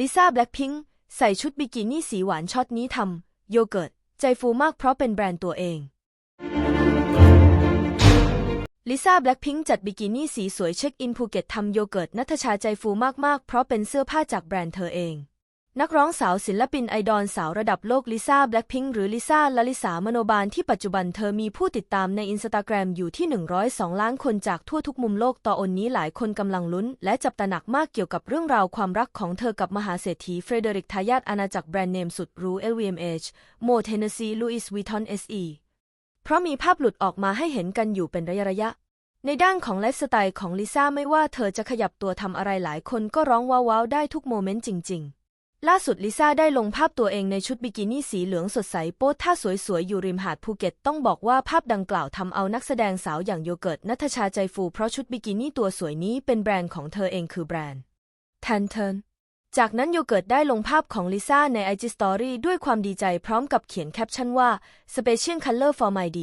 ลิซ่าแบล็คพิงค์ใส่ชุดบิกินี่สีหวานช็อตนี้ทำโยเกิร์ต ใจฟูมากเพราะเป็นแบรนด์ตัวเอง ลิซ่าแบล็คพิงค์จัดบิกินี่สีสวยเช็คอินภูเก็ตทำโยเกิร์ตนัทชาใจฟูมากๆ เพราะเป็นเสื้อผ้าจากแบรนด์เธอเอง นักร้องสาวศิลปินไอดอลสาวระดับโลกลิซ่าแบล็คพิงค์หรือลิซ่าลลิสามโนบาลที่ปัจจุบันเธอมีผู้ติดตามในอินสตาแกรมอยู่ที่ 102 ล้านคนจากทั่วทุกมุมโลกต่ออนนี้หลายคนกำลังลุ้น และจับตาหนักมากเกี่ยวกับเรื่องราวความรักของเธอกับมหาเศรษฐีเฟรเดริกทายาทอาณาจักรแบรนด์เนมสุดหรู LVMH โมเทนเนซีลุอิสวิทอน SE เพราะมีภาพหลุดออกมาให้เห็นกันอยู่เป็นระยะระยะในด้านของไลฟ์สไตล์ของลิซ่าไม่ว่าเธอจะขยับตัวทำอะไรหลายคนก็ร้องว้าวๆได้ทุกโมเมนต์จริง ๆ ล่าสุดลิซ่าได้ลงภาพตัวเองในชุดบิกินี่สีเหลืองสดใสโป๊ท่าสวยๆ อยู่ริมหาดภูเก็ต ต้องบอกว่าภาพดังกล่าวทำเอานักแสดงสาวอย่างโยเกิร์ตนัทชาใจฟูเพราะชุดบิกินี่ตัวสวยนี้เป็นแบรนด์ของเธอเองคือแบรนด์แทนเทินจากนั้นโยเกิร์ตได้ลงภาพของลิซ่าใน IG Story ด้วยความดีใจพร้อมกับเขียนแคปชั่นว่า Special Color for my D